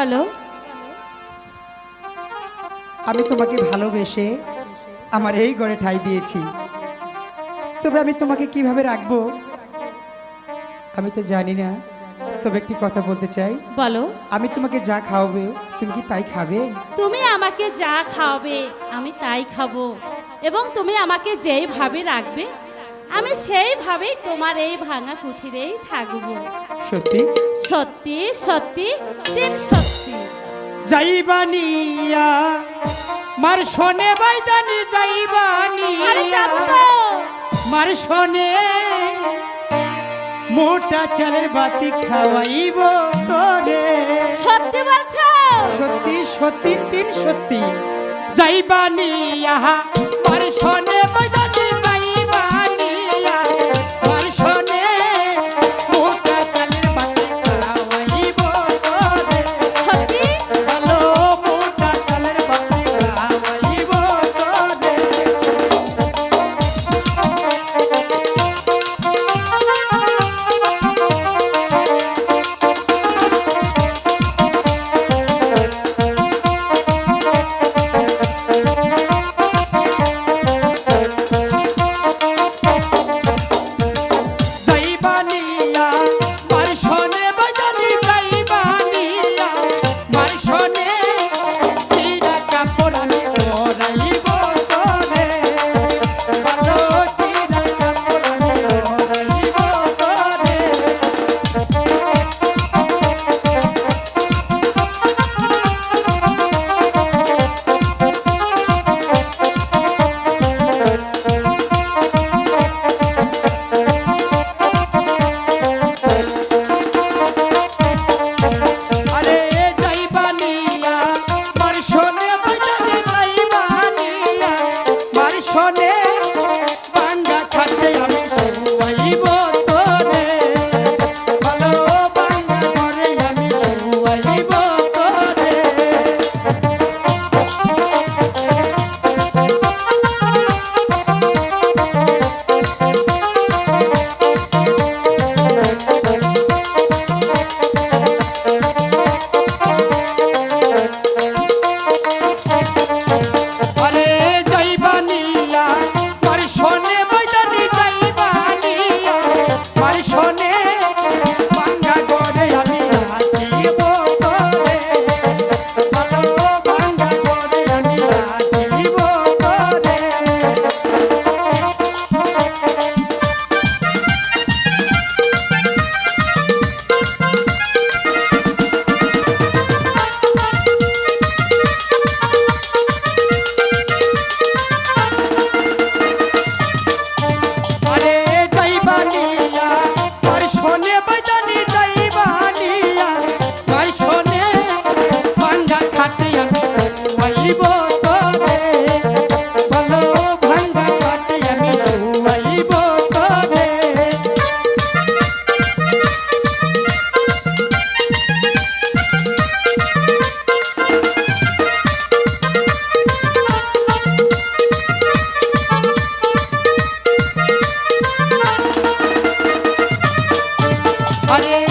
বলো। আমি তোমাকে ভালোবেসে আমার এই ঘরে ঠাই দিয়েছি। তবে আমি তোমাকে কীভাবে রাখব? আমি তো জানি না। তবে একটি কথা বলতে চাই। বলো। আমি তোমাকে যা খাওয়াবে তুমি কি তাই খাবে? তুমি আমাকে যা খাওয়াবে আমি তাই খাব। এবং তুমি আমাকে যেইভাবে রাখবে আমি সেইভাবেই তোমার এই ভাঙা কুঠিরেই থাকব। সত্যি? সত্যি সত্যি তিন সত্যি। যাইবানিয়া মার শোনে বাইদানি যাইবানিয়া আরে যাব তো। মার শোনে মোটা চালের বাতি খাওয়াইব তোরে। সত্যি বলছো? সত্যি সত্যি তিন সত্যি। যাইবানি আহা মার শোনে বাইদানি Sonia. 아니.